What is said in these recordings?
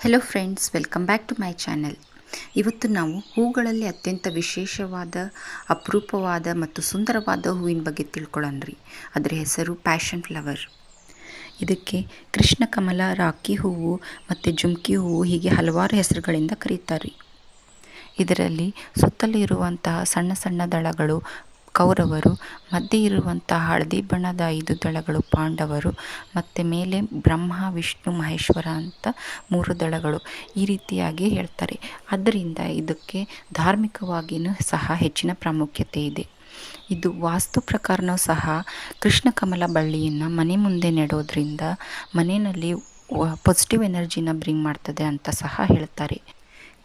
Hello friends welcome back to my channel ಇವತ್ತು ನಾವು ಹೂಗಳಲ್ಲಿ ಅತ್ಯಂತ ವಿಶೇಷವಾದ, ಅಪರೂಪವಾದ ಮತ್ತು ಸುಂದರವಾದ ಹೂವಿನ ಬಗ್ಗೆ ತಿಳ್ಕೊಳ್ಳೋಣ್ರಿ ಅದರ ಹೆಸರು ಪ್ಯಾಷನ್ ಫ್ಲವರ್ ಇದಕ್ಕೆ ಕೃಷ್ಣ ಕಮಲ ರಾಕಿ ಹೂವು ಮತ್ತು ಜುಮ್ಕಿ ಹೂವು ಹೀಗೆ ಹಲವಾರು ಹೆಸರುಗಳಿಂದ ಕರೀತಾರೆ. ಇದರಲ್ಲಿ ಸುತ್ತಲೂ ಇರುವಂತಹ ಸಣ್ಣ ಸಣ್ಣ ದಳಗಳು ಕೌರವರು, ಮಧ್ಯೆ ಇರುವಂಥ ಹಳದಿ ಬಣ್ಣದ ಐದು ದಳಗಳು ಪಾಂಡವರು, ಮತ್ತು ಮೇಲೆ ಬ್ರಹ್ಮ, ವಿಷ್ಣು, ಮಹೇಶ್ವರ ಅಂತ ಮೂರು ದಳಗಳು ಈ ರೀತಿಯಾಗಿ ಹೇಳ್ತಾರೆ. ಆದ್ದರಿಂದ ಇದಕ್ಕೆ ಧಾರ್ಮಿಕವಾಗಿಯೂ ಸಹ ಹೆಚ್ಚಿನ ಪ್ರಾಮುಖ್ಯತೆ ಇದೆ. ಇದು ವಾಸ್ತು ಪ್ರಕಾರನೂ ಸಹ ಕೃಷ್ಣ ಕಮಲ ಬಳ್ಳಿಯನ್ನು ಮನೆ ಮುಂದೆ ನೆಡೋದ್ರಿಂದ ಮನೆಯಲ್ಲಿ ಪಾಸಿಟಿವ್ ಎನರ್ಜಿನ ಬ್ರಿಂಗ್ ಮಾಡ್ತದೆ ಅಂತ ಸಹ ಹೇಳ್ತಾರೆ.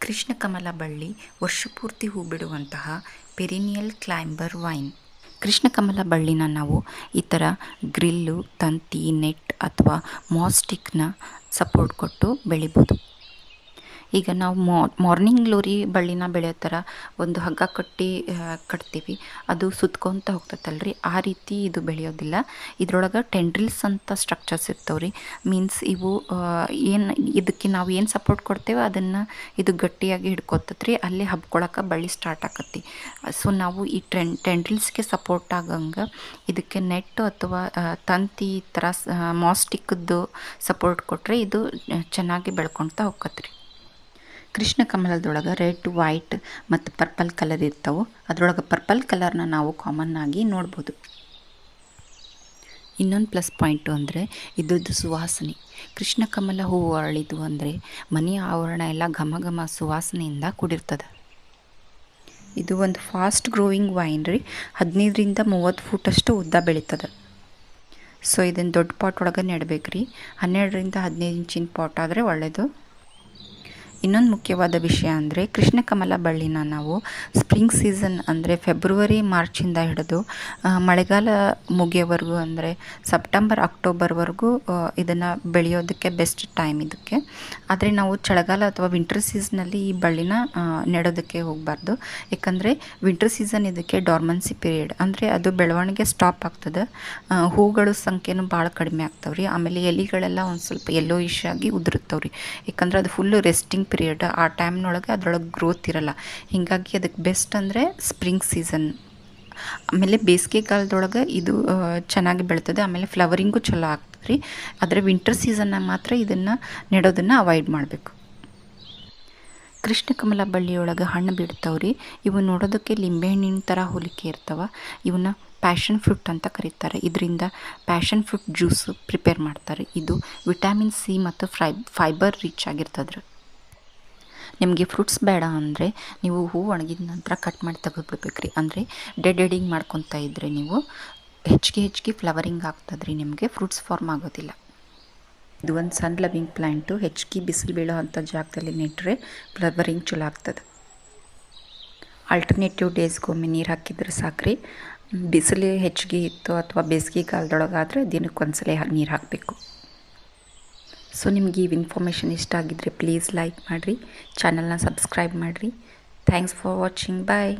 ಕೃಷ್ಣ ಕಮಲ ಬಳ್ಳಿ ವರ್ಷಪೂರ್ತಿ ಹೂ ಬಿಡುವಂತಹ ಪೆರಿನಿಯಲ್ ಕ್ಲೈಂಬರ್ ವೈನ್. ಕೃಷ್ಣ ಕಮಲ ಬಳ್ಳಿನ ನಾವು ಈ ಥರ ಗ್ರಿಲ್ಲು, ತಂತಿ, ನೆಟ್ ಅಥವಾ ಮಾಸ್ಟಿಕ್ನ ಸಪೋರ್ಟ್ ಕೊಟ್ಟು ಬೆಳಿಬೋದು. ಈಗ ನಾವು ಮಾರ್ನಿಂಗ್ ಗ್ಲೋರಿ ಬಳ್ಳಿನ ಬೆಳೆಯೋ ಥರ ಒಂದು ಹಗ್ಗ ಕಟ್ಟಿ ಕಟ್ತೀವಿ. ಅದು ಸುತ್ಕೊತ ಹೋಗ್ತೈತಲ್ರಿ. ಆ ರೀತಿ ಇದು ಬೆಳೆಯೋದಿಲ್ಲ. ಇದ್ರೊಳಗೆ ಟೆಂಡ್ರಿಲ್ಸ್ ಅಂತ ಸ್ಟ್ರಕ್ಚರ್ಸ್ ಇರ್ತವೆ ರೀ ಮೀನ್ಸ್ ಇವು ಏನು, ಇದಕ್ಕೆ ನಾವು ಏನು ಸಪೋರ್ಟ್ ಕೊಡ್ತೇವೆ ಅದನ್ನು ಇದು ಗಟ್ಟಿಯಾಗಿ ಹಿಡ್ಕೊತತ್ರಿ. ಅಲ್ಲಿ ಹಬ್ಕೊಳಕ್ಕೆ ಬಳ್ಳಿ ಸ್ಟಾರ್ಟ್ ಆಕತಿ ಸೊ ನಾವು ಈ ಟ್ರೆಂಡ್ ಟೆಂಡ್ರಿಲ್ಸ್ಗೆ ಸಪೋರ್ಟ್ ಆಗಂಗೆ ಇದಕ್ಕೆ ನೆಟ್ ಅಥವಾ ತಂತಿ ಥರ ಮಾಸ್ಟಿಕ್ದು ಸಪೋರ್ಟ್ ಕೊಟ್ಟರೆ ಇದು ಚೆನ್ನಾಗಿ ಬೆಳ್ಕೊಳ್ತಾ ಹೋಗತ್ರಿ. ಕೃಷ್ಣ ಕಮಲದೊಳಗೆ ರೆಡ್, ವೈಟ್ ಮತ್ತು ಪರ್ಪಲ್ ಕಲರ್ ಇರ್ತವೆ. ಅದರೊಳಗೆ ಪರ್ಪಲ್ ಕಲರ್ನ ನಾವು ಕಾಮನ್ ಆಗಿ ನೋಡ್ಬೋದು. ಇನ್ನೊಂದು ಪ್ಲಸ್ ಪಾಯಿಂಟು ಅಂದರೆ ಇದ್ರದ್ದು ಸುವಾಸನೆ. ಕೃಷ್ಣ ಕಮಲ ಹೂವು ಅರಳಿದು ಅಂದರೆ ಮನೆಯ ಆವರಣ ಎಲ್ಲ ಘಮ ಘಮ ಸುವಾಸನೆಯಿಂದ ಕೂಡಿರ್ತದೆ. ಇದು ಒಂದು ಫಾಸ್ಟ್ ಗ್ರೋಯಿಂಗ್ ವೈನ್ ರೀ. ಹದಿನೈದರಿಂದ ಮೂವತ್ತು ಫೂಟಷ್ಟು ಉದ್ದ ಬೆಳೀತದೆ. ಸೊ ಇದನ್ನು ದೊಡ್ಡ ಪಾಟ್ ಒಳಗೆ ನೆಡಬೇಕ್ರಿ. ಹನ್ನೆರಡರಿಂದ ಹದಿನೈದು ಇಂಚಿನ ಪಾಟ್ ಆದರೆ ಒಳ್ಳೆಯದು ಇನ್ನೊಂದು ಮುಖ್ಯವಾದ ವಿಷಯ ಅಂದರೆ ಕೃಷ್ಣ ಕಮಲ ಬಳ್ಳಿನ ನಾವು ಸ್ಪ್ರಿಂಗ್ ಸೀಸನ್ ಅಂದರೆ ಫೆಬ್ರವರಿ ಮಾರ್ಚಿಂದ ಹಿಡಿದು ಮಳೆಗಾಲ ಮುಗಿಯೋವರೆಗೂ ಅಂದರೆ ಸೆಪ್ಟೆಂಬರ್ ಅಕ್ಟೋಬರ್ವರೆಗೂ ಇದನ್ನು ಬೆಳೆಯೋದಕ್ಕೆ ಬೆಸ್ಟ್ ಟೈಮ್ ಇದಕ್ಕೆ. ಆದರೆ ನಾವು ಚಳಿಗಾಲ ಅಥವಾ ವಿಂಟರ್ ಸೀಸನಲ್ಲಿ ಈ ಬಳ್ಳಿನ ನೆಡೋದಕ್ಕೆ ಹೋಗಬಾರ್ದು. ಯಾಕಂದರೆ ವಿಂಟರ್ ಸೀಸನ್ ಇದಕ್ಕೆ ಡಾರ್ಮನ್ಸಿ ಪೀರಿಯಡ್ ಅಂದರೆ ಅದು ಬೆಳವಣಿಗೆ ಸ್ಟಾಪ್ ಆಗ್ತದೆ. ಹೂಗಳು ಸಂಖ್ಯೆನೂ ಭಾಳ ಕಡಿಮೆ ಆಗ್ತಾವ್ರಿ. ಆಮೇಲೆ ಎಲೆಗಳೆಲ್ಲ ಒಂದು ಸ್ವಲ್ಪ ಎಲ್ಲೋ ಆಗಿ ಉದುರುತ್ತವ್ರಿ. ಯಾಕಂದ್ರೆ ಅದು ಫುಲ್ಲು ರೆಸ್ಟಿಂಗ್ ಪೀರಿಯಡ್ ಆ ಟೈಮ್ನೊಳಗೆ ಅದರೊಳಗೆ ಗ್ರೋತ್ ಇರಲ್ಲ. ಹೀಗಾಗಿ ಅದಕ್ಕೆ ಬೆಸ್ಟ್ ಅಂದರೆ ಸ್ಪ್ರಿಂಗ್ ಸೀಸನ್ ಆಮೇಲೆ ಬೇಸಿಗೆಗಾಲದೊಳಗೆ ಇದು ಚೆನ್ನಾಗಿ ಬೆಳ್ತದೆ. ಆಮೇಲೆ ಫ್ಲವರಿಂಗು ಚಲೋ ಆಗ್ತದೆ ರೀ ಆದರೆ ವಿಂಟರ್ ಸೀಸನ್ನಾಗ ಮಾತ್ರ ಇದನ್ನು ನೆಡೋದನ್ನು ಅವಾಯ್ಡ್ ಮಾಡಬೇಕು. ಕೃಷ್ಣ ಕಮಲ ಬಳ್ಳಿಯೊಳಗೆ ಹಣ್ಣು ಬಿಡ್ತಾವ್ರಿ. ಇವು ನೋಡೋದಕ್ಕೆ ಲಿಂಬೆಹಣ್ಣಿನ ಥರ ಹೋಲಿಕೆ ಇರ್ತವೆ. ಇವನ್ನ ಪ್ಯಾಷನ್ ಫ್ರೂಟ್ ಅಂತ ಕರೀತಾರೆ. ಇದರಿಂದ ಪ್ಯಾಷನ್ ಫ್ರೂಟ್ ಜ್ಯೂಸು ಪ್ರಿಪೇರ್ ಮಾಡ್ತಾರೆ. ಇದು ವಿಟಾಮಿನ್ ಸಿ ಮತ್ತು ಫ್ರೈ ಫೈಬರ್ ರಿಚ್ ಆಗಿರ್ತದೆ ನಿಮಗೆ ಫ್ರೂಟ್ಸ್ ಬೇಡ ಅಂದರೆ ನೀವು ಹೂ ಒಣಗಿದ ನಂತರ ಕಟ್ ಮಾಡಿ ತೆಗೆದುಬಿಡ್ಬೇಕ್ರಿ ಅಂದರೆ ಡೆಡ್ ಎಡಿಂಗ್ ಮಾಡ್ಕೊತಾ ಇದ್ದರೆ ನೀವು ಹೆಚ್ಚಿಗೆ ಹೆಚ್ಚಿಗೆ ಫ್ಲವರಿಂಗ್ ಆಗ್ತದ್ರಿ, ನಿಮಗೆ ಫ್ರೂಟ್ಸ್ ಫಾರ್ಮ್ ಆಗೋದಿಲ್ಲ. ಇದು ಒಂದು ಸನ್ ಲವಿಂಗ್ ಪ್ಲ್ಯಾಂಟು ಹೆಚ್ಚಿಗೆ ಬಿಸಿಲು ಬೀಳೋ ಅಂಥ ಜಾಗದಲ್ಲಿ ನೆಟ್ಟರೆ ಫ್ಲವರಿಂಗ್ ಚಲೋ ಆಗ್ತದೆ. ಆಲ್ಟರ್ನೇಟಿವ್ ಡೇಸ್ಗೊಮ್ಮೆ ನೀರು ಹಾಕಿದ್ರೆ ಸಾಕ್ರಿ. ಬಿಸಿಲು ಹೆಚ್ಚಿಗೆ ಇತ್ತು ಅಥವಾ ಬೇಸಿಗೆ ಕಾಲದೊಳಗಾದರೆ ದಿನಕ್ಕೊಂದ್ಸಲ ನೀರು ಹಾಕಬೇಕು. ಸೊ ನಿಮಗೆ ಈ ಇನ್ಫಾರ್ಮೇಷನ್ ಇಷ್ಟ ಆಗಿದ್ದರೆ ಪ್ಲೀಸ್ ಲೈಕ್ ಮಾಡಿರಿ. ಚಾನಲ್ನ ಸಬ್ಸ್ಕ್ರೈಬ್ ಮಾಡಿರಿ. Thanks for watching bye